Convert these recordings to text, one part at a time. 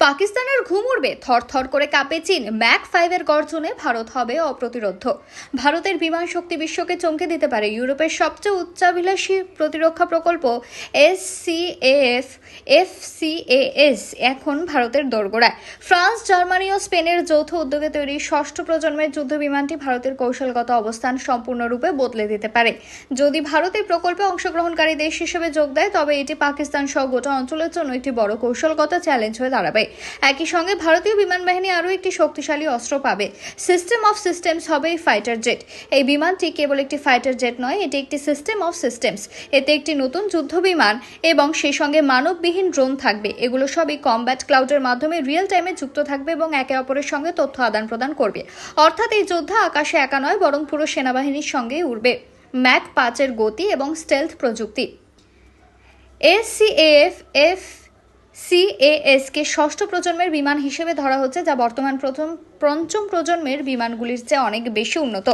পাকিস্তানের ঘুম উড়বে, থরথর করে কাঁপে চীন। ম্যাক ফাইভের গর্জনে ভারত হবে অপ্রতিরোধ ভারতের বিমান শক্তি বিশ্বকে চমকে দিতে পারে ইউরোপের সবচেয়ে উচ্চাভিলাষী প্রতিরক্ষা প্রকল্প S C F F C এখন ভারতের দোরগোড়ায়। ফ্রান্স, জার্মানি ও স্পেনের যৌথ উদ্যোগে তৈরি ষষ্ঠ প্রজন্মের যুদ্ধ বিমানটি ভারতের কৌশলগত অবস্থান সম্পূর্ণরূপে বদলে দিতে পারে। যদি ভারত এই প্রকল্পে অংশগ্রহণকারী দেশ হিসেবে যোগ দেয়, তবে এটি পাকিস্তান সহ গোটা অঞ্চলের জন্য একটি বড় কৌশলগত চ্যালেঞ্জ হয়ে দাঁড়াবে। একই সঙ্গে ভারতীয় বিমান বাহিনী আরও একটি শক্তিশালী অস্ত্র পাবে। সিস্টেম অফ সিস্টেমস হবে এই ফাইটার জেট। এই বিমানটি কেবল একটি ফাইটার জেট নয়, এটি একটি সিস্টেম অফ সিস্টেমস। এতে একটি নতুন যুদ্ধ বিমান এবং সেই সঙ্গে মানববিহীন ড্রোন থাকবে। এগুলো সবই কমব্যাট ক্লাউডের মাধ্যমে রিয়েল টাইমে যুক্ত থাকবে এবং একে অপরের সঙ্গে তথ্য আদান প্রদান করবে। অর্থাৎ এই যোদ্ধা আকাশে একা নয়, বরং পুরো সেনাবাহিনীর সঙ্গেই উড়বে। ম্যাক পাঁচের গতি এবং স্টেলথ প্রযুক্তি। এসসিএফ এফ সিএএস কে ষষ্ঠ প্রজন্মের বিমান হিসেবে ধরা হচ্ছে, যা বর্তমান প্রথম, পঞ্চম প্রজন্মের বিমানগুলির চেয়ে অনেক বেশি উন্নত।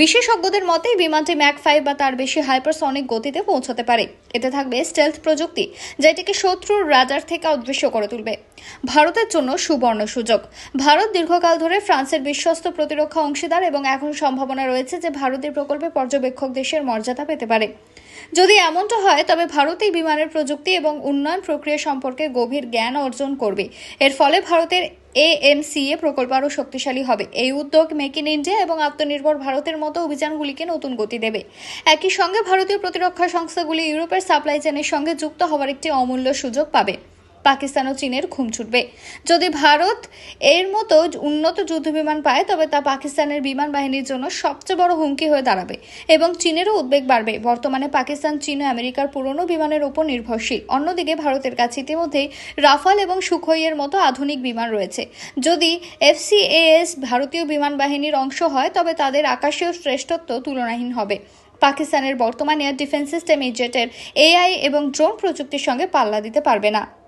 বিশেষজ্ঞদের মতে, বিমানটি ম্যাক ফাইভ বা তার বেশি হাইপারসনিক গতিতে পৌঁছতে পারে। এতে থাকবে স্টেলথ প্রযুক্তি যা এটিকে শত্রুর রাজার থেকে অদৃশ্য করে তুলবে। ভারতের জন্য সুবর্ণ সুযোগ। ভারত দীর্ঘকাল ধরে ফ্রান্সের বিশ্বস্ত প্রতিরক্ষা অংশীদার এবং এখন সম্ভাবনা রয়েছে যে ভারতের প্রকল্পে পর্যবেক্ষক দেশের মর্যাদা পেতে পারে। যদি এমনটা হয়, তবে ভারতেই বিমানের প্রযুক্তি এবং উন্নয়ন প্রক্রিয়া সম্পর্কে গভীর জ্ঞান অর্জন করবে। এর ফলে ভারতের এএমসিএ প্রকল্প আরও শক্তিশালী হবে। এই উদ্যোগ মেক ইন ইন্ডিয়া এবং আত্মনির্ভর ভারতের মতো অভিযানগুলিকে নতুন গতি দেবে। একই সঙ্গে ভারতীয় প্রতিরক্ষা সংস্থাগুলি ইউরোপের সাপ্লাই চেনের সঙ্গে যুক্ত হওয়ার একটি অমূল্য সুযোগ পাবে। পাকিস্তান ও চীনের ঘুম ছুটবে। যদি ভারত এর মতো উন্নত যুদ্ধ বিমান পায়, তবে তা পাকিস্তানের বিমান বাহিনীর জন্য সবচেয়ে বড় হুমকি হয়ে দাঁড়াবে এবং চীনেরও উদ্বেগ বাড়বে। বর্তমানে পাকিস্তান, চীন ও আমেরিকার পুরনো বিমানের উপর নির্ভরশীল। অন্যদিকে ভারতের কাছে ইতিমধ্যেই রাফাল এবং সুখইয়ের মতো আধুনিক বিমান রয়েছে। যদি এফসিএএস ভারতীয় বিমান বাহিনীর অংশ হয়, তবে তাদের আকাশীয় শ্রেষ্ঠত্ব তুলনাহীন হবে। পাকিস্তানের বর্তমান এয়ার ডিফেন্স সিস্টেম এই জেটের এআই এবং ড্রোন প্রযুক্তির সঙ্গে পাল্লা দিতে পারবে না।